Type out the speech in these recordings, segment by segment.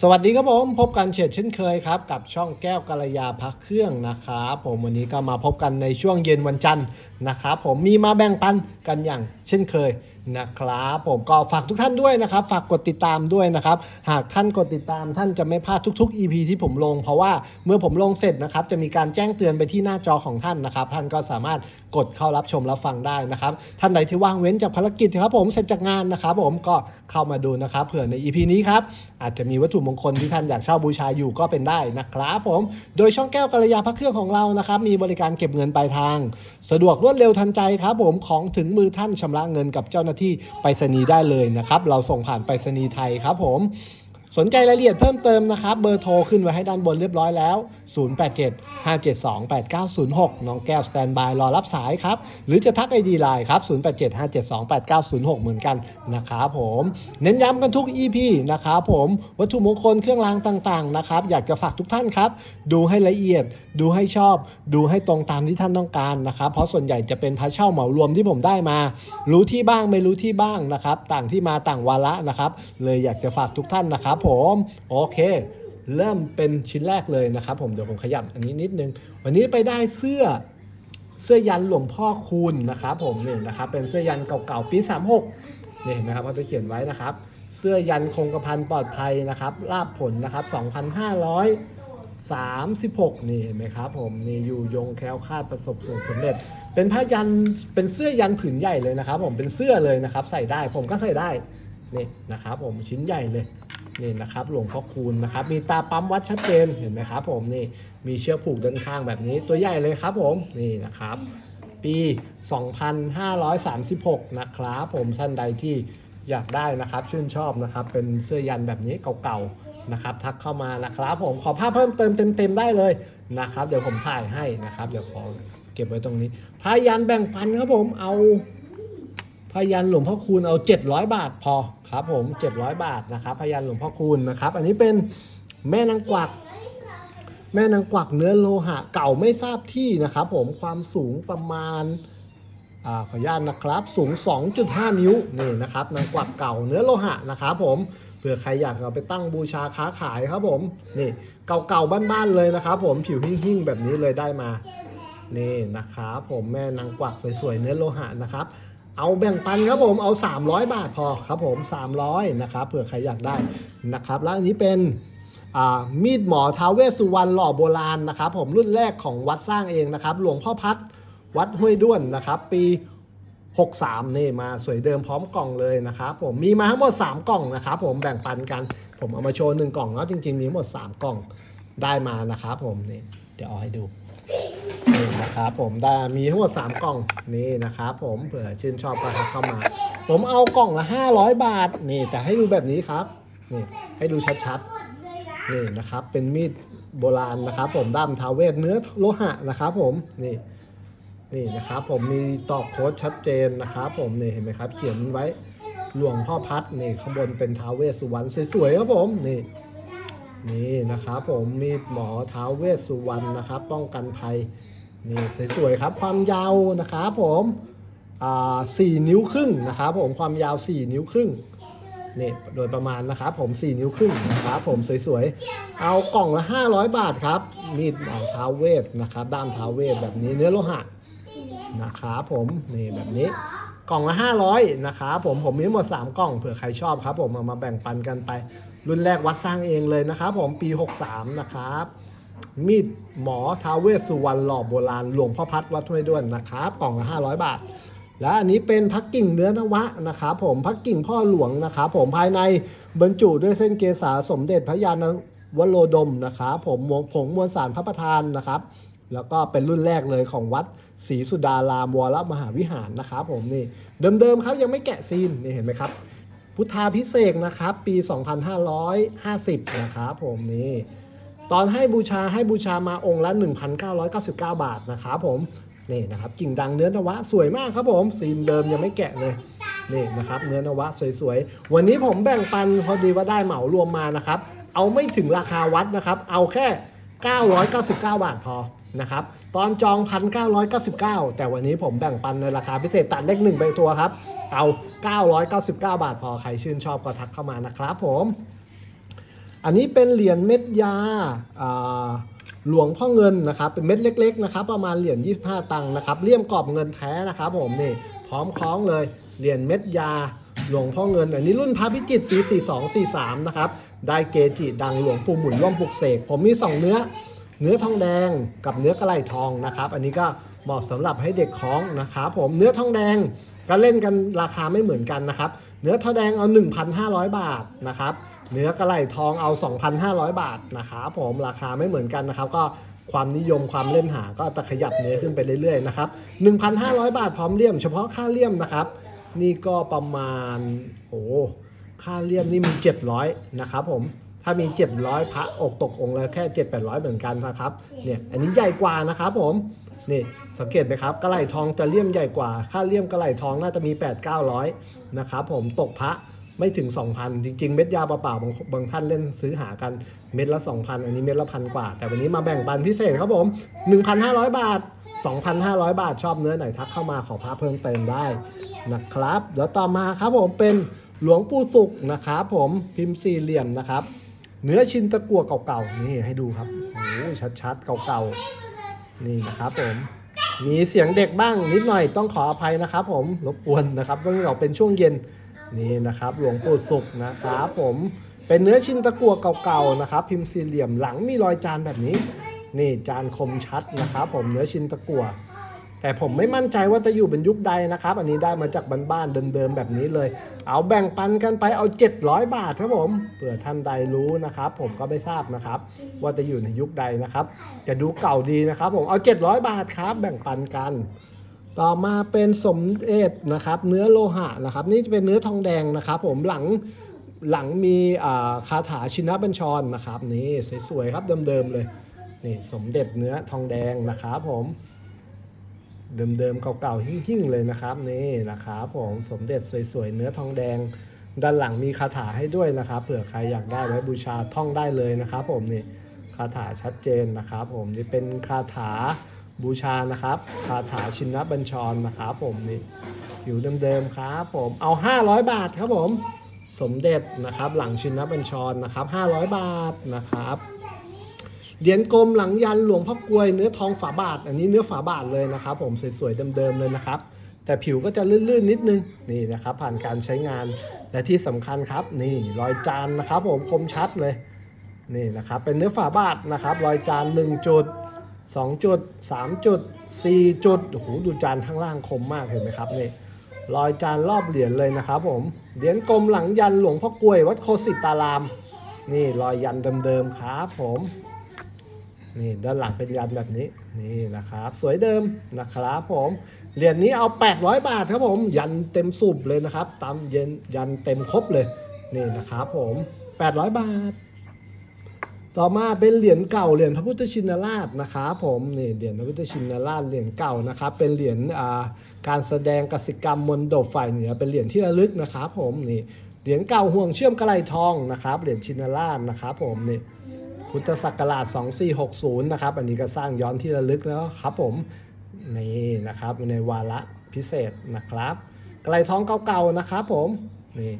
สวัสดีครับผมพบกันเฉดเช่นเคยครับ กับช่องแก้วกัลยาพักเครื่องนะครับผมวันนี้ก็มาพบกันในช่วงเย็นวันจันทร์นะครับผมมีมาแบ่งปันกันอย่างเช่นเคย นะครับผมก็ฝากทุกท่านด้วยนะครับ ฝากกดติดตามด้วยนะครับ หากท่านกดติดตามท่านจะไม่พลาดทุก ๆ EP ที่ผมลง เพราะว่าเมื่อผมลงเสร็จนะครับ จะมีการแจ้งเตือนไปที่หน้าจอของท่านนะครับ ท่านก็สามารถกดเข้ารับชมรับฟังได้นะครับ ท่านใดที่ว่างเว้นจากภารกิจครับผมเสร็จจากงานนะครับ ผมก็เข้ามาดูนะครับเผื่อใน EP นี้ครับอาจจะมีวัตถุมงคลที่ท่านอยากเช่าบูชาอยู่ก็เป็นได้นะครับผมโดยช่องแก้วกัลยาพระเครื่องของเรานะครับมีบริการเก็บเงินปลายทาง สะดวกรวดเร็วทันใจครับผมของถึงมือท่านชำระเงินกับเจ้าหน้าที่ไปรษณีย์ได้เลยนะครับ เราส่งผ่านไปรษณีย์ไทยครับผม สนใจรายละเอียดเพิ่มเติมนะครับ เบอร์โทรขึ้นไว้ให้ด้านบนเรียบร้อยแล้ว 087 572 8906 น้องแก้วสแตนบายรอรับสายครับ หรือจะทักไอดีไลน์ครับ 087 572 8906 เหมือนกันนะครับผม เน้นย้ำกันทุก EP นะครับผม วัตถุมงคลเครื่องรางต่างๆนะครับ อยากจะฝากทุกท่านครับ ดูให้ละเอียด ดูให้ชอบ ดูให้ตรงตามที่ท่านต้องการนะครับ เพราะส่วนใหญ่จะเป็นพระเช่าเหมารวมที่ผมได้มา รู้ที่บ้างไม่รู้ที่บ้างนะครับ ต่างที่มาต่างวาระนะครับ เลยอยากจะฝากทุกท่านนะครับผมโอเค เริ่มเป็นชิ้นแรกเลยนะครับผมเดี๋ยวผมขยับอันนี้นิดนึง วันนี้ไปได้เสื้อเสื้อยันหลวงพ่อคูณนะครับ ผมนี่นะครับเป็นเสื้อยันเก่าๆปี36นี่เห็นไหมครับเขาจะเขียนไว้นะครับ เสื้อยันคงกระพันปลอดภัยนะครับลาบผลนะครับ 2,536 นี่เห็นไหมครับ ผมนี่อยู่ยงแคล้วคาดประสบผลสำเร็จ เป็นผ้ายันเป็นเสื้อยันผืนใหญ่เลยนะครับ ผมเป็นเสื้อเลยนะครับ ใส่ได้ผมก็ใส่ได้นี่นะครับผมชิ้นใหญ่เลย นี่นะครับหลวงพ่อคูณนะครับ มีตาปั๊มวัดชัดเจนเห็นไหมครับผมนี่มีเชือกผูกด้านข้างแบบนี้ตัวใหญ่เลยครับผมนี่นะครับ ปี 2536 นะครับผมท่านใดที่อยากได้นะครับชื่นชอบนะครับ เป็นเสื้อยันแบบนี้เก่าๆนะครับ ทักเข้ามานะครับ ผมขอภาพเพิ่มเติมเต็มๆได้เลยนะครับ เดี๋ยวผมถ่ายให้นะครับ เดี๋ยวขอเก็บไว้ตรงนี้พายันแบ่งปันครับผมเอา พยันหลวงพ่อคูณเอา 700 บาทพอครับผม 700 บาทนะครับพยันหลวงพ่อคูณนะครับ อันนี้เป็นแม่นางกวัก แม่นางกวักเนื้อโลหะเก่าไม่ทราบที่นะครับผมความสูงประมาณอขออนุญาตนะครับสูง 2.5 นิ้วนี่นะครับนางกวักเก่าเนื้อโลหะนะครับผมเผื่อใครอยากเอาไปตั้งบูชาค้าขายครับผมนี่เก่าๆบ้านๆเลยนะครับผมผิวหิ่งๆแบบนี้เลยได้มานี่นะครับผมแม่นางกวักสวยๆเนื้อโลหะนะครับ เอาแบ่งปันครับผมเอา 300 บาทพอครับผม 300นะครับเผื่อใครอยากได้นะครับ แล้วอันนี้เป็นมีดหมอท้าวเวสสุวรรณหล่อโบราณนะครับ ผมรุ่นแรกของวัดสร้างเองนะครับ หลวงพ่อพัดวัดห้วยด้วนนะครับ ปี 63 นี่มาสวยเดิมพร้อมกล่องเลยนะครับ ผมมีมาทั้งหมด 3 กล่องนะครับผมแบ่งปันกัน ผมเอามาโชว์หนึ่งกล่องเนาะจริงๆมีหมด 3 กล่องได้มานะครับผมนี่เดี๋ยวเอาให้ดู นี่นะครับผมได้มีทั้งหมด3กล่องนี่นะครับผมเผื่อชื่นชอบก็ทักเข้ามา ผมเอากล่องละ 500 บาทนี่แต่ให้ดูแบบนี้ครับนี่ให้ดูชัดๆนี่นะครับเป็นมีดโบราณนะครับ ผมด้ามทาเวทเนื้อโลหะนะครับ ผมนี่นี่นะครับผมมีตอกโค้ดชัดเจนนะครับผมนี่เห็นไหมครับ เขียนไว้หลวงพ่อพัดนี่ข้างบนเป็นท้าเวสสุวรรณสวยๆครับผมนี่ นี่นะครับผมมีดหมอท้าวเวสสุวรรณนะครับ ป้องกันภัยนี่สวยๆครับความยาวนะครับผมอ่าสี่นิ้วครึ่งนะครับผมความยาว 4 นิ้วครึ่งนี่โดยประมาณนะครับผม 4 นิ้วครึ่งนะครับผมสวยๆ เอากล่องละ 500 บาทครับ มีดหมอท้าวเวสนะครับด้ามท้าวเวสแบบนี้เนื้อโลหะนะครับผมนี่แบบนี้กล่องละ 500นะครับผมผมมีหมด 3 กล่องเผื่อใครชอบครับ ผมเอามาแบ่งปันกันไป รุ่นแรกวัดสร้างเองเลยนะครับผมปี 63 นะครับ มีดหมอทาวเวสสุวรรณหล่อโบราณหลวงพ่อพัดวัดห้วยด้วนนะครับกล่องละ500 บาท และอันนี้เป็นพักกิ่งเนื้อนวะนะครับผมพักกิ่งพ่อหลวงนะครับผมภายในบรรจุด้วยเส้นเกษาสมเด็จพระยานวโรดมนะครับผมผงมวลสารพระประธานนะครับ แล้วก็เป็นรุ่นแรกเลยของวัดศรีสุดารามวรมหาวิหารนะครับผมนี่เดิมๆครับยังไม่แกะซีนนี่เห็นไหมครับ พุทธาพิเศษนะครับ ปี 2550 นะครับผมนี่ตอนให้บูชาให้บูชามาองค์ละ 1,999 บาทนะครับผมนี่นะครับกิ่งดังเนื้อนวะสวยมากครับผมซีนเดิมยังไม่แกะเลยนี่นะครับเนื้อนวะสวยๆ วันนี้ผมแบ่งปันพอดีว่าได้เหมารวมมานะครับ เอาไม่ถึงราคาวัดนะครับ เอาแค่ 999 บาทพอนะครับ ตอนจอง 1,999 แต่วันนี้ผมแบ่งปันในราคาพิเศษตัดเลขหนึ่งไปตัวครับ เอา 999 บาทพอใครชื่นชอบก็ทักเข้ามานะครับผม อันนี้เป็นเหรียญเม็ดยาหลวงพ่อเงินนะครับ เป็นเม็ดเล็ก ๆ นะครับ ประมาณเหรียญ25 ตังค์นะครับเลี่ยมกรอบเงินแท้นะครับ ผมนี่พร้อมคล้องเลยเหรียญเม็ดยาหลวงพ่อเงิน อันนี้รุ่นพระพิจิตรปี 4243 นะครับ ได้เกจิดังหลวงปู่หมุนร่วมปลุกเสกผมมี 2 เนื้อ เนื้อทองแดงกับเนื้อกระไหล่ทองนะครับ อันนี้ก็เหมาะสำหรับให้เด็กคล้องนะครับผมเนื้อทองแดงก็เล่นกันราคาไม่เหมือนกันนะครับ เนื้อทองแดงเอา 1,500 บาทนะครับ เนื้อกระไหล่ทองเอา 2,500 บาทนะครับผมราคาไม่เหมือนกันนะครับ ก็ความนิยมความเล่นหาก็จะขยับเนื้อขึ้นไปเรื่อยๆนะครับ 1,500 บาทพร้อมเลี่ยม เฉพาะค่าเลี่ยมนะครับ นี่ก็ประมาณโอ้ค่าเลี่ยมนี่มี700นะครับผม ถ้ามี 700 พระอกตกองค์ละแค่ 7 800 เหมือนกันนะครับ เนี่ยอันนี้ใหญ่กว่านะครับผม นี่สังเกตไหมครับกระไหลทองจะเลี่ยมใหญ่กว่า ค่าเลี่ยมกระไหลทองน่าจะมี 8 900 นะครับผมตกพระไม่ถึง 2,000 จริง ๆ เม็ดยาเปล่าๆบางบางท่านเล่นซื้อหากันเม็ดละ 2,000 อันนี้เม็ดละพันกว่า แต่วันนี้มาแบ่งปันพิเศษครับผม 1,500 บาท 2,500 บาทชอบเนื้อไหนทักเข้ามาขอพระเพิ่มเติมได้นะครับเดี๋ยวต่อมาครับผมเป็นหลวงปู่สุกนะครับผมพิมพ์สี่เหลี่ยมนะครับ เนื้อชิ้นตะกั่วเก่าๆนี่ให้ดูครับโอ้ชัดๆเก่าๆนี่นะครับผมมีเสียงเด็กบ้างนิดหน่อยต้องขออภัยนะครับ ผมรบกวนนะครับเนื่องจาเป็นช่วงเย็นนี่นะครับ หลวงปู่สุกนะครับผมเป็นเนื้อชิ้นตะกั่วเก่าๆนะครับ พิมพ์สี่เหลี่ยมหลังมีรอยจานแบบนี้ นี่จานคมชัดนะครับ ผมเนื้อชิ้นตะกั่ว แต่ผมไม่มั่นใจว่าจะอยู่เป็นยุคใดนะครับ อันนี้ได้มาจากบ้านๆเดิมๆแบบนี้เลย เอาแบ่งปันกันไปเอา 700 บาทครับผมเผื่อท่านใดรู้นะครับ ผมก็ไม่ทราบนะครับ ว่าจะอยู่ในยุคใดนะครับ จะดูเก่าดีนะครับ ผมเอา 700 บาทครับ แบ่งปันกัน ต่อมาเป็นสมเด็จนะครับ เนื้อโลหะนะครับ นี่จะเป็นเนื้อทองแดงนะครับ ผมหลังหลังมีคาถาชินบัญชรนะครับ นี่สวยๆครับเดิมๆเลยนี่สมเด็จเนื้อทองแดงนะครับ ผม เดิมๆเก่าๆหิ่งๆเลยนะครับนี่นะครับผมสมเด็จสวยๆเนื้อทองแดง ด้านหลังมีคาถาให้ด้วยนะครับ เผื่อใครอยากได้ไว้บูชาท่องได้เลยนะครับ ผมนี่คาถาชัดเจนนะครับ ผมนี่เป็นคาถาบูชานะครับ คาถาชินบัญชรนะครับ ผมนี่ผิวเดิมๆครับผมเอา 500 บาทครับผม สมเด็จนะครับ หลังชินบัญชรนะครับ 500 บาทนะครับ เหรียญกลมหลังยันหลวงพ่อกลวยเนื้อทองฝาบาท อันนี้เนื้อฝาบาทเลยนะครับ ผมสวยๆเดิมๆเลยนะครับ แต่ผิวก็จะลื่นๆนิดนึงนี่นะครับ ผ่านการใช้งาน และที่สำคัญครับ นี่รอยจานนะครับ ผมคมชัดเลยนี่นะครับ เป็นเนื้อฝาบาทนะครับ รอยจาน1จุด2จุด3จุด4จุดโอ้โหดูจานข้างล่างคมมากเห็นไหมครับนี่รอยจานรอบเหรียญเลยนะครับ ผมเหรียญกลมหลังยันหลวงพ่อกลวยวัดโคสิตาราม นี่รอยยันเดิมๆครับผม นี่ด้านหลังเป็นยันแบบนี้นี่นะครับ สวยเดิมนะครับผมเหรียญนี้เอา 800 บาทครับผมยันเต็มสูบเลยนะครับ ตามเย็นยันเต็มครบเลยนี่นะครับผม 800 บาท ต่อมาเป็นเหรียญเก่าเหรียญพระพุทธชินราชนะครับผมนี่เหรียญพระพุทธชินราชเหรียญเก่านะครับ เป็นเหรียญการแสดงกสิกรรมมนต์ดบฝ่ายเหนือเป็นเหรียญที่ระลึกนะครับผมนี่เหรียญเก่าห่วงเชื่อมกระไลทองนะครับเหรียญชินราชนะครับผมนี่ พุทธศักราช 2460 นะครับ อันนี้ก็สร้างย้อนที่ระลึกแล้วครับผม นี่นะครับในวาระพิเศษนะครับไกลทองเก่าๆนะครับผมนี่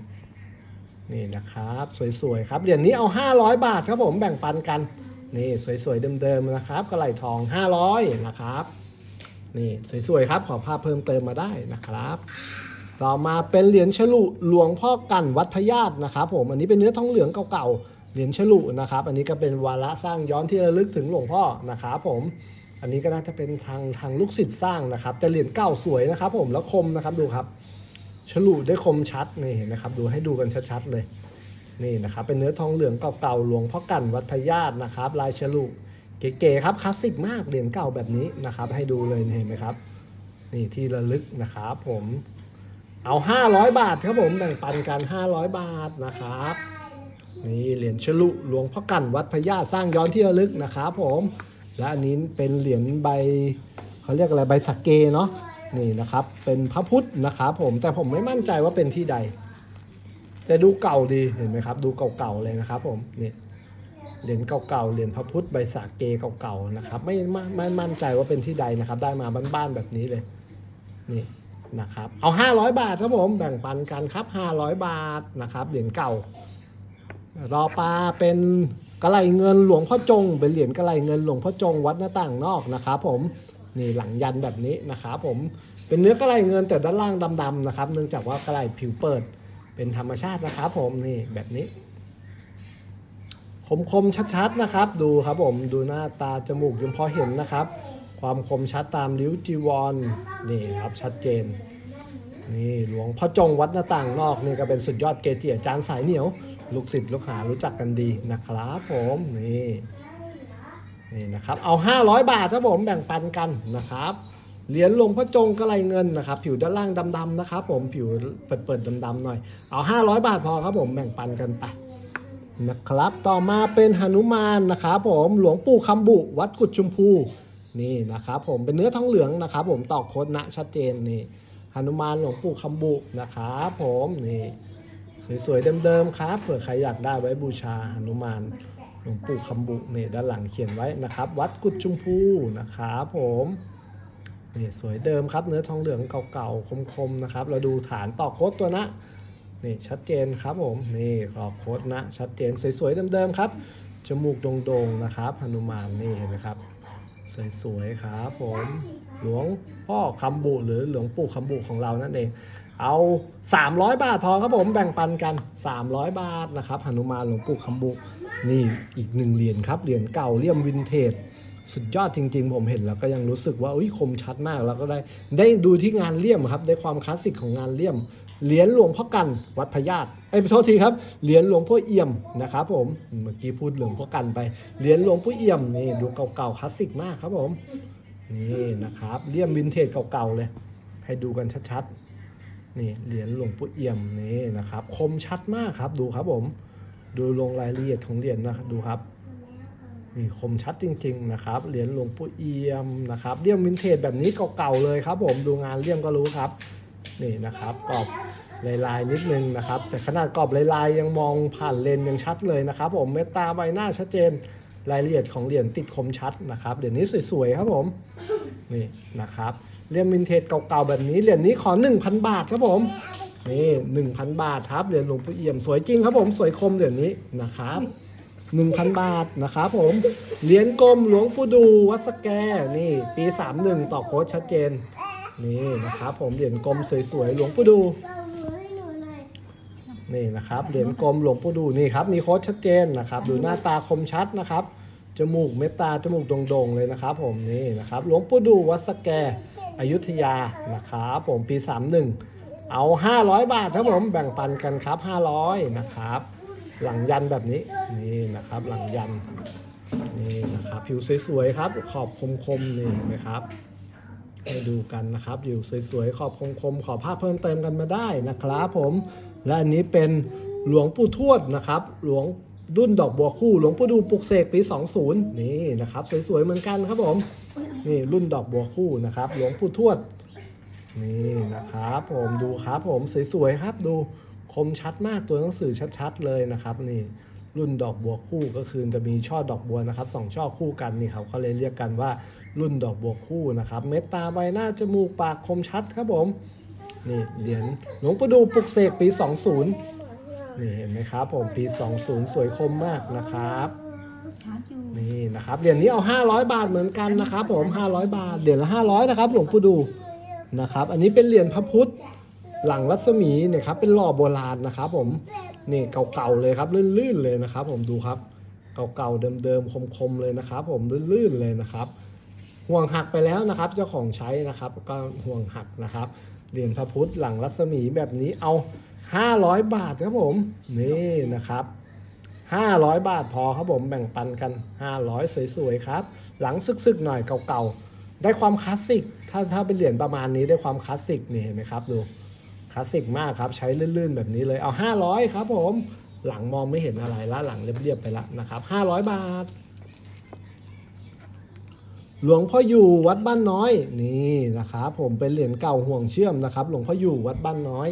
นี่นะครับ สวยๆครับเหรียญนี้เอา 500 บาทครับผมแบ่งปันกันนี่สวยๆเดิมๆนะครับกระไหลทอง 500 นะครับนี่สวยๆครับขอภาพเพิ่มเติมมาได้นะครับ ต่อมาเป็นเหรียญฉลุหลวงพ่อกันวัดพญาตนะครับ ผมอันนี้เป็นเนื้อทองเหลืองเก่าๆ เหรียญฉลุนะครับ อันนี้ก็เป็นวาระสร้างย้อนที่ระลึกถึงหลวงพ่อนะครับผม อันนี้ก็น่าจะเป็นทางทางลูกศิษย์สร้างนะครับ แต่เหรียญเก่าสวยนะครับ ผมแล้วคมนะครับดูครับ ฉลุได้คมชัดนี่เห็นไหมครับ ดูให้ดูกันชัดๆเลย นี่นะครับ เป็นเนื้อทองเหลืองเก่าๆหลวงพ่อกันวัดพญาตนะครับ ลายฉลุเก๋ๆครับคลาสสิกมากเหรียญเก่าแบบนี้นะครับ ให้ดูเลยเห็นไหมครับ นี่ที่ระลึกนะครับผมเอา 500 บาทครับผมแบ่งปันกัน 500 บาทนะครับ นี่เหรียญฉลุหลวงพ่อกันวัดพญาสร้างย้อนที่ระลึกนะครับผม และอันนี้เป็นเหรียญใบเขาเรียกอะไรใบสักเกเนาะนี่นะครับ เป็นพระพุทธนะครับผมแต่ผมไม่มั่นใจว่าเป็นที่ใด แต่ดูเก่าดีเห็นไหมครับ ดูเก่าๆเลยนะครับ ผมนี่เหรียญเก่าๆเหรียญพระพุทธใบสักเกเก่าๆนะครับ ไม่ไม่ไม่มั่นใจว่าเป็นที่ใดนะครับ ได้มาบ้านๆแบบนี้เลยนี่นะครับ เอา 500 บาทครับผมแบ่งปันกันครับ 500 บาทนะครับเหรียญเก่า รอปลาเป็นกระไหลเงินหลวงพ่อจง เป็นเหรียญกระไหลเงินหลวงพ่อจงวัดหน้าต่างนอกนะครับผมนี่หลังยันแบบนี้นะครับผมเป็นเนื้อกระไหลเงินแต่ด้านล่างดำๆนะครับเนื่องจากว่ากระไหลผิวเปิดเป็นธรรมชาตินะครับผมนี่แบบนี้ คมคมๆชัดๆนะครับ ดูครับผมดูหน้าตาจมูกยังพอเห็นนะครับ ความคมชัดตามริ้วจีวรนี่ครับชัดเจนนี่หลวงพ่อจงวัดหน้าต่างนอกนี่ก็เป็นสุดยอดเกจิอาจารย์สายเหนียว ลูกศิษย์ลูกหารู้จักกันดีนะครับผมนี่นี่นะครับเอา 500 บาทครับผมแบ่งปันกันนะครับเหรียญหลวงพ่อจงกระไรเงินนะครับผิวด้านล่างดำๆนะครับผมผิวเปิดๆดำๆหน่อยเอา 500 บาทพอครับผมแบ่งปันกันไปนะครับต่อมาเป็นหนุมานนะครับผมหลวงปู่คำบุวัดกุดชุมพูนี่นะครับผมเป็นเนื้อทองเหลืองนะครับผมตอกโคดนะชัดเจนนี่หนุมานหลวงปู่คำบุนะครับผมนี่ สวยๆเดิมๆครับเผื่อใครอยากได้ไว้บูชาหนุมานหลวงปู่คำบุเนี่ด้านหลังเขียนไว้นะครับ วัดกุดชุมพูนะครับผมนี่สวยเดิมครับเนื้อทองเหลืองเก่าๆคมๆนะครับ เราดูฐานตอกโคดตัวนะนี่ชัดเจนครับผมนี่ขอบโค้ดนะ ชัดเจนสวยๆเดิมๆครับจมูกโด่งๆนะครับหนุมานนี่เห็นไหมครับสวยๆครับผมหลวงพ่อคำบุหรือหลวงปู่คำบุของเรานั่นเอง เอา 300 บาทพอครับผมแบ่งปันกัน 300 บาทนะครับหนุมานหลวงปู่คำบุนี่อีกหนึ่งเหรียญครับเหรียญเก่าเลี่ยมวินเทจสุดยอดจริงๆ ผมเห็นแล้วก็ยังรู้สึกว่าอุ้ยคมชัดมากแล้วก็ได้ได้ดูที่งานเลี่ยมครับได้ความคลาสสิกของงานเลี่ยมเหรียญหลวงพ่อกันวัดพญาตไอ้โทษทีครับเหรียญหลวงพ่อเอี่ยมนะครับผมเมื่อกี้พูดหลวงพ่อกันไปเหรียญหลวงพ่อเอี่ยมนี่ดูเก่าๆคลาสสิกมากครับผมนี่นะครับเลี่ยมวินเทจเก่าๆเลย ให้ดูกันชัดๆ นี่เหรียญหลวงพ่เอี่ยมนี่นะครับ คมชัดมากครับดูครับผม ดูลงรายละเอียดของเหรียญนะดูครับนี่คมชัดจริง ๆ นะครับ เหรียญหลวงปู่เอี่ยมนะครับเลี่ยมวินเทจแบบนี้เก่าๆเลยครับ ผมดูงานเลี่ยมก็รู้ครับ นี่นะครับกรอบลายๆนิดนึงนะครับ แต่ขนาดกรอบลายๆยังมองผ่านเลนยังชัดเลยนะครับ ผมเมตตาใบหน้าชัดเจนรายละเอียดของเหรียญติดคมชัดนะครับเดี๋ยวนี้สวยๆครับผมนี่นะครับ เลี่ยมวินเทจเก่าๆแบบนี้เหรียญนี้ขอ 1,000 บาทครับผมนี่1,000บาทครับเหรียญหลวงปู่เอี่ยมสวยจริงครับผมสวยคมเหรียญนี้นะครับ1,000บาทนะครับผมเหรียญกลมหลวงปู่ดูวัดสแกนี่ ปี31ต่อโค้ดชัดเจน นี่นะครับผมเหรียญกลมสวยๆหลวงปู่ดู่นี่นะครับเหรียญกลมหลวงปู่ดูนี่ครับมีโค้ดชัดเจนนะครับดูหน้าตาคมชัดนะครับจมูกเม็ดตาจมูกโด่งๆเลยนะครับ ผมนี่นะครับหลวงปู่ดูวัดสแก อยุธยานะครับผมปี 31 เอา 500 บาทครับผมแบ่งปันกันครับ 500 นะครับ หลังยันแบบนี้นี่นะครับหลังยันนี่นะครับผิวสวยๆครับ ขอบคมๆนี่เห็นไหมครับให้ดูกันนะครับอยู่สวยๆขอบคมๆขอภาพเพิ่มเติมกันมาได้นะครับผม และอันนี้เป็นหลวงปู่ทวดนะครับ หลวงดุ้นดอกบัวคู่ หลวงปู่ดูปลุกเสกปี 20 นี่นะครับ สวยๆเหมือนกันครับผม นี่รุ่นดอกบัวคู่นะครับหลวงปู่ทวดนี่นะครับผมดูครับผมสวยๆครับดูคมชัดมากตัวหนังสือชัดๆเลยนะครับนี่รุ่นดอกบัวคู่ก็คือจะมีช่อดอกบัวนะครับสองช่อคู่กันนี่เขาเขาเลยเรียกกันว่ารุ่นดอกบัวคู่นะครับ เม็ดตาใบหน้าจมูกปากคมชัดครับผมนี่เหรียญหลวงปู่ดูปลุกเสกปี 20 นี่เห็นไหมครับผมปี 20 สวยคมมากนะครับ ชาร์จอยู่นี่นะครับเหรียญนี้เอา 500 บาทเหมือนกันนะครับ ผม 500 บาทเหรียญละ500นะครับหลวงปู่ดูนะครับ อันนี้เป็นเหรียญพระพุทธหลังรัศมีเนี่ยครับเป็นหล่อโบราณนะครับ ผมนี่เก่าๆเลยครับลื่นๆเลยนะครับ ผมดูครับเก่าๆเดิมๆคมๆเลยนะครับ ผมลื่นๆเลยนะครับห่วงหักไปแล้วนะครับ เจ้าของใช้นะครับ ก็ห่วงหักนะครับเหรียญพระพุทธหลังรัศมีแบบนี้เอา 500 บาทครับผมนี่นะครับ 500 บาทพอครับผมแบ่งปันกัน 500 สวยๆครับ หลังซึกๆหน่อยเก่าๆ ได้ความคลาสสิก ถ้าถ้าเป็นเหรียญประมาณนี้ได้ความคลาสสิกนี่เห็นไหมครับดูคลาสสิกมากครับใช้ลื่นๆแบบนี้เลยเอา 500 ครับผมหลังมองไม่เห็นอะไรละหลังเรียบๆไปละนะครับ 500 บาท หลวงพ่ออยู่วัดบ้านน้อยนี่นะครับผมเป็นเหรียญเก่าห่วงเชื่อมนะครับ หลวงพ่ออยู่วัดบ้านน้อย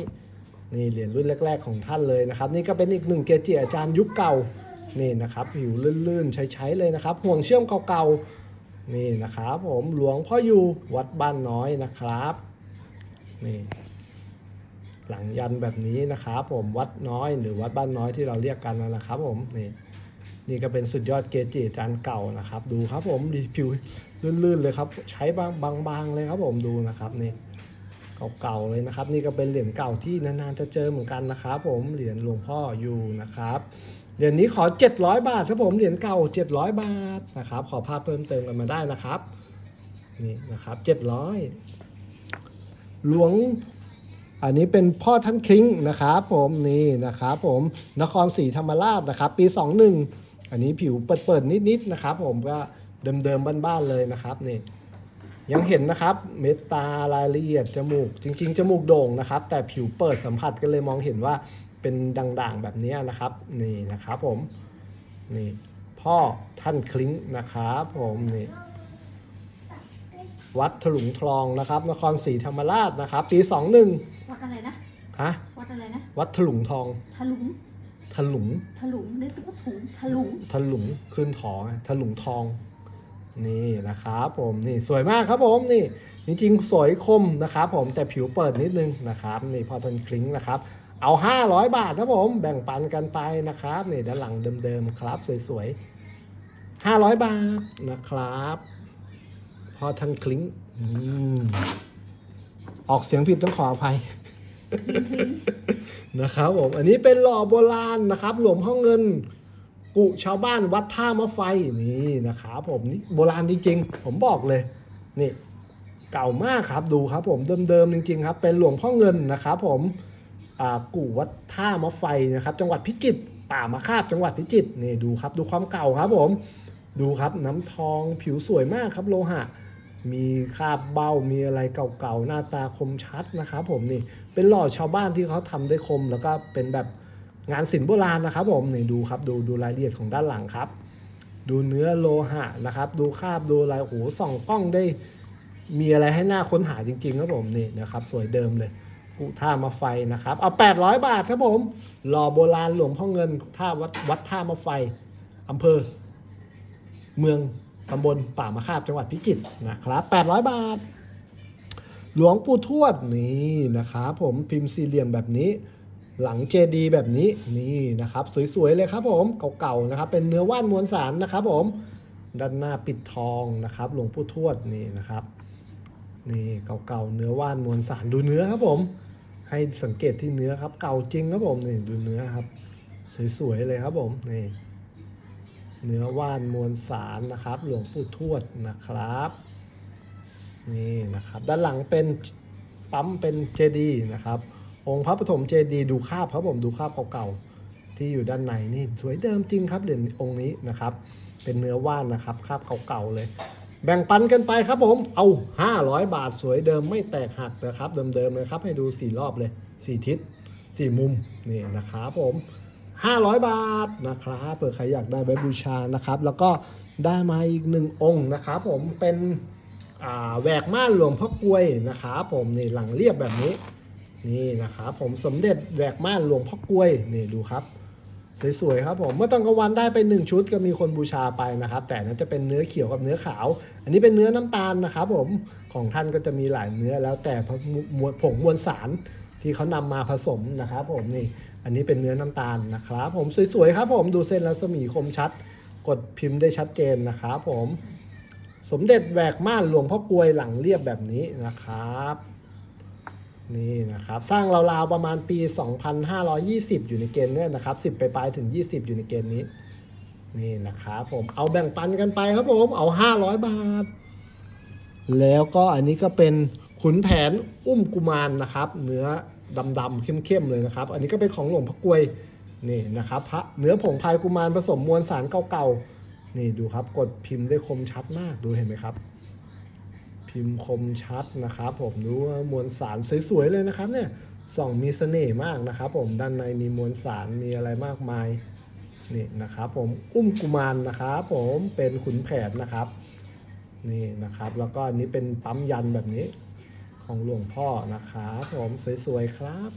นี่เหรียญรุ่นแรก ๆ ของท่านเลยนะครับ นี่ก็เป็นอีกหนึ่งเกจิอาจารย์ยุคเก่านี่นะครับผิวลื่นๆ ใช้ๆเลยนะครับ ห่วงเชื่อมเก่าๆนี่นะครับผมหลวงพ่ออยู่วัดบ้านน้อยนะครับนี่หลังยันแบบนี้นะครับผมวัดน้อยหรือวัดบ้านน้อยที่เราเรียกกันนะครับ ผมนี่นี่ก็เป็นสุดยอดเกจิอาจารย์เก่านะครับ ดูครับผมดีผิวลื่นๆเลยครับ ใช้บางบางๆเลยครับผมดูนะครับนี่ เก่าๆเลยนะครับ นี่ก็เป็นเหรียญเก่าที่นานๆจะเจอเหมือนกันนะครับผมเหรียญหลวงพ่ออยู่นะครับเหรียญนี้ขอ 700 บาทครับผมเหรียญเก่า 700 บาทนะครับ ขอภาพเพิ่มเติมกันมาได้นะครับนี่นะครับ700หลวงอันนี้เป็นพ่อท่านคริงนะครับผมนี่นะครับผมนครศรีธรรมราชนะครับ ปี 21 อันนี้ผิวเปิดๆนิดๆนะครับ ผมก็เดิมๆบ้านๆเลยนะครับนี่ ยังเห็นนะครับเม็ดตารายละเอียดจมูก จริง ๆ จมูกโด่งนะครับ แต่ผิวเปิดสัมผัสก็เลยมองเห็นว่าเป็นด่างๆแบบนี้นะครับ นี่นะครับผมนี่พ่อท่านคลิ้งนะครับผมนี่วัดถลุงทองนะครับ นครศรีธรรมราชนะครับ ปี21วัดอะไรนะฮะวัดอะไรนะวัดถลุงทองทะลุงถลุงทะลุงนึกว่าถุงทะลุงถลุงขึ้นถองถลุงทอง นี่นะครับผมนี่สวยมากครับผมนี่จริงๆ สวยคมนะครับผมแต่ผิวเปิดนิดนึงนะครับนี่พอทนคลิงนะครับเอา 500 บาทครับผมแบ่งปันกันไปนะครับนี่ด้านหลังเดิมๆครับ สวยๆ 500 บาทนะครับ พอทันคลิงออกเสียงผิดต้องขออภัยนะครับผมอันนี้เป็นหล่อโบราณนะครับ หลวงพ่องเงิน กุชาวบ้านวัดท่ามะไฟนี่นะครับผมนี่โบราณจริงๆ ผมบอกเลย นี่ เก่ามากครับดูครับผมเดิมๆจริงๆครับ เป็นหลวงพ่อเงินนะครับผมกู่วัดท่ามะไฟนะครับ จังหวัดพิจิตรป่ามะคาบจังหวัดพิจิตรนี่ดูครับ ดูความเก่าครับผม ดูครับน้ำทองผิวสวยมากครับโลหะ มีคราบเบ้ามีอะไรเก่าๆหน้าตาคมชัดนะครับผมนี่เป็นหล่อชาวบ้านที่เขาทำได้คมแล้วก็เป็นแบบ งานศิลป์โบราณนะครับผมนี่ดูครับดูดูรายละเอียดของด้านหลังครับ ดูเนื้อโลหะนะครับ ดูคราบดูอะไรโอ้โหส่องกล้องได้ มีอะไรให้หน้าค้นหาจริงๆครับผมนี่นะครับ สวยเดิมเลยกุท่ามาไฟนะครับ เอา 800 บาทครับผมหล่อโบราณหลวงพ่อเงินท่าวัดวัดท่ามาไฟอำเภอ เมืองตำบลป่ามะคาบจังหวัดพิจิตรนะครับ 800 บาท หลวงปู่ทวดนี่นะครับผมพิมพ์สี่เหลี่ยมแบบนี้ หลังเจดีแบบนี้นี่นะครับสวยๆเลยครับผมเก่าๆนะครับ เป็นเนื้อว่านมวลสารนะครับผม ด้านหน้าปิดทองนะครับ หลวงปู่ทวดนี่นะครับนี่เก่าๆเนื้อว่านมวลสารดูเนื้อครับผม ให้สังเกตที่เนื้อครับ เก่าจริงครับผมนี่ดูเนื้อครับ สวยๆเลยครับผมนี่เนื้อว่านมวลสารนะครับ หลวงปู่ทวดนะครับนี่นะครับ ด้านหลังเป็นปั๊มเป็นเจดีนะครับ องค์พระปฐมเจดีย์ดูคาบครับผมดูคาบเก่าๆที่อยู่ด้านในนี่สวยเดิมจริงครับเหรียญองค์นี้นะครับ เป็นเนื้อว่านนะครับคาบเก่าๆเลย แบ่งปันกันไปครับผมเอา 500 บาทสวยเดิมไม่แตกหักนะครับ เดิมๆเลยครับ ให้ดูสี่รอบเลยสี่ทิศสี่มุมนี่นะครับผม500 บาทนะครับเผื่อใครอยากได้ไว้บูชานะครับ แล้วก็ได้มาอีกหนึ่งองค์นะครับ ผมเป็นแหวกม่านหลวงพ่อกลวยนะครับ ผมนี่หลังเรียบแบบนี้ นี่นะครับผมสมเด็จแหวกม่านหลวงพ่อกล้วยนี่ดูครับ สวยๆครับผมเมื่อตอนกลางวันได้ไปหนึ่งชุดก็มีคนบูชาไปนะครับ แต่นั้นจะเป็นเนื้อเขียวกับเนื้อขาว อันนี้เป็นเนื้อน้ำตาลนะครับผมของท่านก็จะมีหลายเนื้อแล้วแต่มวลผงมวลสารที่เขานำมาผสมนะครับผมนี่อันนี้เป็นเนื้อน้ำตาลนะครับผมสวยๆครับผมดูเส้นรัศมีคมชัด กดพิมพ์ได้ชัดเจนนะครับผมสมเด็จแหวกม่านหลวงพ่อกลวยหลังเรียบแบบนี้นะครับ นี่นะครับ สร้างราวๆประมาณปี 2520 อยู่ในเกณฑ์เนี่ยนะครับ10 ไปปลายถึง 20 อยู่ในเกณฑ์นี้ นี่นะครับผมเอาแบ่งปันกันไปครับผมเอา 500 บาท แล้วก็อันนี้ก็เป็นขุนแผนอุ้มกุมารนะครับ เนื้อดำๆเข้มๆเลยนะครับ อันนี้ก็เป็นของหลวงพ่อกลวยนี่นะครับพระเนื้อผงพายกุมารผสมมวลสารเก่าๆนี่ดูครับกดพิมพ์ได้คมชัดมากดูเห็นไหมครับ พิมพ์คมชัดนะครับ ผมดูว่ามวลสารสวยๆเลยนะครับเนี่ยส่องมีเสน่ห์มากนะครับ ผมด้านในมีมวลสารมีอะไรมากมายนี่นะครับ ผมอุ้มกุมารนะครับ ผมเป็นขุนแผนนะครับนี่นะครับ แล้วก็อันนี้เป็นปั๊มยันแบบนี้ของหลวงพ่อนะครับ ผมสวยๆครับ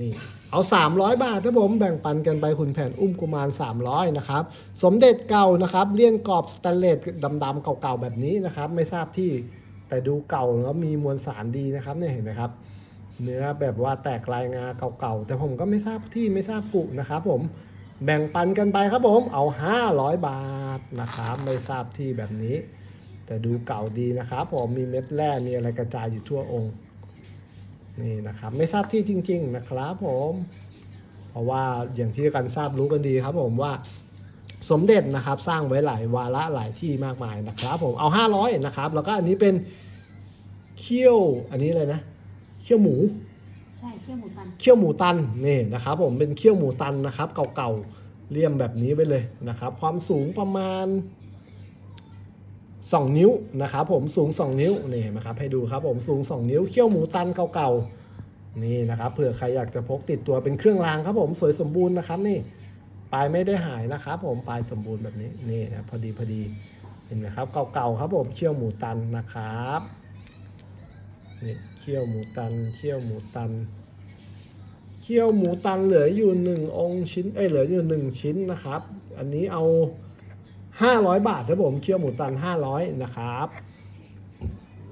นี่เอา 300 บาทครับผมแบ่งปันกันไปคุณแผนอุ้มกุมาร 300 นะครับ สมเด็จเก่านะครับเลี่ยนกรอบสแตนเลสดำๆเก่าๆแบบนี้นะครับ ไม่ทราบที่แต่ดูเก่าแล้วมีมวลสารดีนะครับเนี่ยเห็นไหมครับ เนื้อแบบว่าแตกลายงาเก่าๆแต่ผมก็ไม่ทราบที่ไม่ทราบกุนะครับ ผมแบ่งปันกันไปครับผมเอา 500 บาทนะครับ ไม่ทราบที่แบบนี้ แต่ดูเก่าดีนะครับ ผมมีเม็ดแร่มีอะไรกระจายอยู่ทั่วองค์ นี่นะครับ ไม่ทราบที่จริง ๆ นะครับผม เพราะว่าอย่างที่กันทราบรู้กันดีครับผมว่าสมเด็จนะครับสร้างไว้หลายวาระหลายที่มากมายนะครับผมเอา 500 นะครับ แล้วก็อันนี้เป็นเคี่ยวอันนี้เลยนะเคี่ยวหมูใช่เคี่ยวหมูตันเคี่ยวหมูตันนี่นะครับ ผมเป็นเคี่ยวหมูตันนะครับ เก่าๆเลี่ยมแบบนี้ไปเลยนะครับ ความสูงประมาณ 2 นิ้วนะครับผมสูง 2 นิ้วนี่นะครับให้ดูครับผมสูง 2 นิ้วเคี่ยวหมูตันเก่าๆนี่นะครับเผื่อใครอยากจะพกติดตัวเป็นเครื่องรางครับผมสวยสมบูรณ์นะครับนี่ปลายไม่ได้หายนะครับผมปลายสมบูรณ์แบบนี้นี่นะพอดีพอดีเห็นไหมครับเก่าๆครับผมเคี่ยวหมูตันนะครับนี่เคี่ยวหมูตันเคี่ยวหมูตันเคี่ยวหมูตันเหลืออยู่หนึ่งองค์ชิ้นเอ้ยเหลืออยู่หนึ่งชิ้นนะครับ อันนี้เอา ห้าร้อยบาทครับผมเคี่ยวหมูตันห้าร้อยนะครับ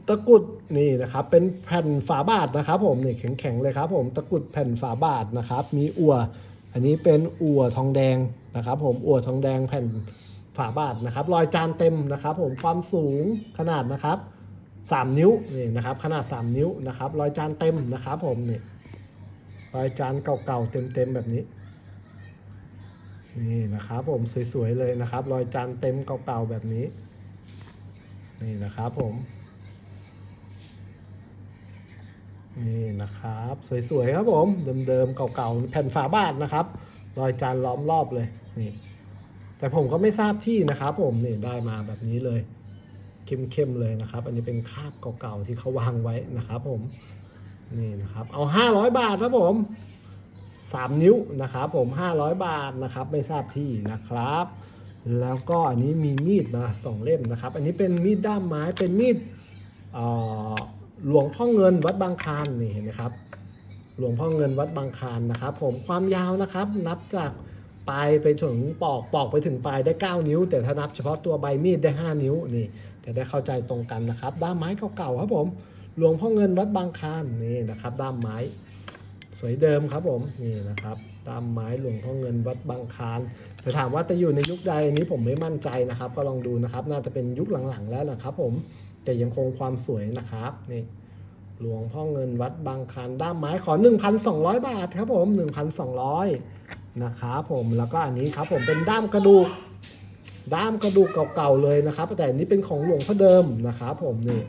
ตะกุดนี่นะครับ เป็นแผ่นฝาบาทนะครับ ผมนี่แข็งๆเลยครับ ผมตะกุดแผ่นฝาบาทนะครับ มีอั่วอันนี้เป็นอั่วทองแดงนะครับ ผมอั่วทองแดงแผ่นฝาบาทนะครับรอยจานเต็มนะครับ ผมความสูงขนาดนะครับสามนิ้วนี่นะครับ ขนาดสามนิ้วนะครับรอยจานเต็มนะครับ ผมนี่รอยจานเก่าๆเต็มๆแบบนี้ นี่นะครับผมสวยๆเลยนะครับ รอยจานเต็มเก่าๆแบบนี้ นี่นะครับผม นี่นะครับสวยๆครับผม เดิมๆเก่าๆแผ่นฝาบาทนะครับ รอยจานล้อมรอบเลยนี่ แต่ผมก็ไม่ทราบที่นะครับ ผมนี่ได้มาแบบนี้เลย เข้มๆเลยนะครับ อันนี้เป็นคาบเก่าๆที่เขาวางไว้นะครับ ผมนี่นะครับ เอา 500 บาทครับผม 3 นิ้วนะครับผม 500 บาทนะครับไม่ทราบที่นะครับ แล้วก็อันนี้มีมีดมาสองเล่มนะครับ อันนี้เป็นมีดด้ามไม้เป็นมีดหลวงพ่อเงินวัดบางคานนี่เห็นไหมครับ หลวงพ่อเงินวัดบางคานนะครับ ผมความยาวนะครับนับจากปลายไปถึงปอกปอกไปถึงปลายได้ 9 นิ้ว แต่ถ้านับเฉพาะตัวใบมีดได้ 5 นิ้วนี่จะได้เข้าใจตรงกันนะครับ ด้ามไม้เก่าๆครับผม หลวงพ่อเงินวัดบางคานนี่นะครับ ด้ามไม้ วยเดิมครับผมนี่นะครับด้ามไม้หลวงพ่อเงินวัดบางคานแต่ถามว่าจะอยู่ในยุคใดอันนี้ผมไม่มั่นใจนะครับ ก็ลองดูนะครับ น่าจะเป็นยุคหลังๆแล้วนะครับ ผมแต่ยังคงความสวยนะครับนี่หลวงพ่อเงินวัดบางคานด้ามไม้ขอ 1,200 บาทครับผม 1,200นะครับผมแล้วก็อันนี้ครับผมเป็นด้ามกระดูกด้ามกระดูกเก่าๆเลยนะครับ แต่อันนี้เป็นของหลวงพ่อเดิมนะครับผมนี่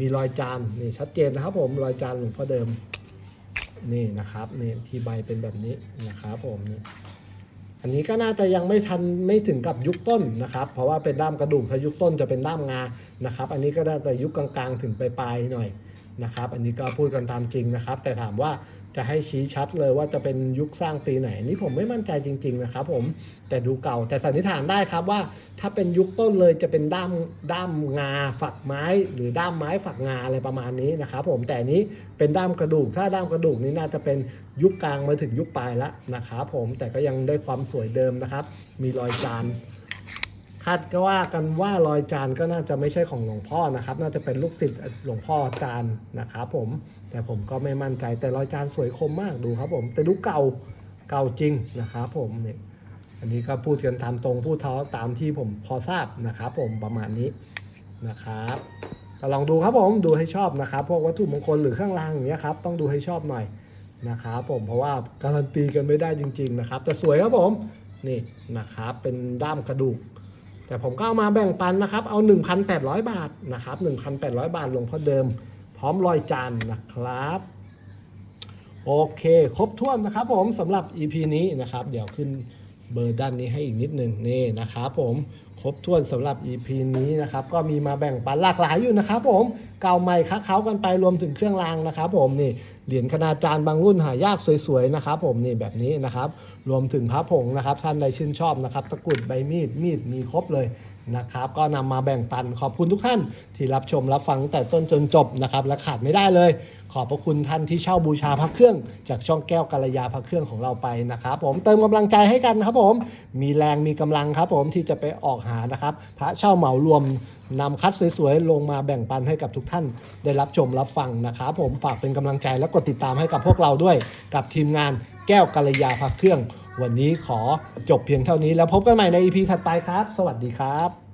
มีรอยจานนี่ชัดเจนนะครับผมรอยจานหลวงพ่อเดิม นี่นะครับนี่ที่ใบเป็นแบบนี้นะครับผมนี่อันนี้ก็น่าจะยังไม่ทันไม่ถึงกับยุคต้นนะครับ เพราะว่าเป็นด้ามกระดูกถ้ายุคต้นจะเป็นด้ามงานะครับ อันนี้ก็น่าจะยุคกลางๆ ถึงปลายๆหน่อยนะครับ อันนี้ก็พูดกันตามจริงนะครับ แต่ถามว่า จะให้ชี้ชัดเลยว่าจะเป็นยุคสร้างปีไหนนนี้ผมไม่มั่นใจจริง ๆ นะครับผมแต่ดูเก่าแต่สันนิษฐานได้ครับว่า ถ้าเป็นยุคต้นเลยจะเป็นด้ามด้ามงาฝักไม้ หรือด้ามไม้ฝักงาอะไรประมาณนี้นะครับผมแต่นนี้เป็นด้ามกระดูก ถ้าด้ามกระดูกนี้น่าจะเป็นยุคกลางมาถึงยุคปลายแล้วนะครับผมแต่ก็ยังได้ความสวยเดิมนะครับ มีรอยจาน คาดก็ว่ากันว่ารอยจานก็น่าจะไม่ใช่ของหลวงพ่อนะครับ น่าจะเป็นลูกศิษย์หลวงพ่อจานนะครับผม แต่ผมก็ไม่มั่นใจแต่รอยจานสวยคมมากดูครับผม แต่ดูเก่าเก่าจริงนะครับผมเนี่ยอันนี้ก็พูดกันตามตรงพูดเท้าตามที่ผมพอทราบนะครับผมประมาณนี้นะครับก็ลองดูครับผมดูให้ชอบนะครับพวกวัตถุมงคลหรือเครื่องรางอย่างเงี้ยครับต้องดูให้ชอบหน่อยนะครับผมเพราะว่าการันตีกันไม่ได้จริง ๆนะครับ แต่สวยครับผมนี่นะครับเป็นด้ามกระดูก แต่ผมก็เอามาแบ่งปันนะครับ เอา 1,800 บาทนะครับ 1,800 บาทหลวงพ่อเดิม พร้อมรอยจานนะครับ โอเค ครบถ้วนนะครับผมสำหรับ EP นี้นะครับ เดี๋ยวขึ้นเบอร์ด้านนี้ให้อีกนิดนึงนี่นะครับผมครบถ้วนสำหรับ EP นี้นะครับ ก็มีมาแบ่งปันหลากหลายอยู่นะครับผมเก่าใหม่ค้าเขากันไปรวมถึงเครื่องรางนะครับผมนี่ เหรียญคณาจารย์บางรุ่นหายากสวยๆนะครับผมนี่แบบนี้นะครับ รวมถึงพระผงนะครับท่านใดชื่นชอบนะครับ ตะกุดใบมีดมีดมีครบเลย นะครับ ก็นำมาแบ่งปันขอบคุณทุกท่านที่รับชมรับฟังตั้งแต่ต้นจนจบนะครับ และขาดไม่ได้เลย ขอบพระคุณท่านที่เช่าบูชาพระเครื่อง จากช่องแก้วกัลยาพระเครื่องของเราไปนะครับ ผมเติมกำลังใจให้กันครับผม มีแรงมีกำลังครับผมที่จะไปออกหานะครับ พระเช่าเหมารวมนำคัดสวยๆ ลงมาแบ่งปันให้กับทุกท่าน ได้รับชมรับฟังนะครับผมฝากเป็นกำลังใจและกดติดตามให้กับพวกเราด้วย กับทีมงานแก้วกัลยาพระเครื่อง วันนี้ขอจบเพียงเท่านี้แล้วพบกันใหม่ใน EP ถัดไปครับ สวัสดีครับ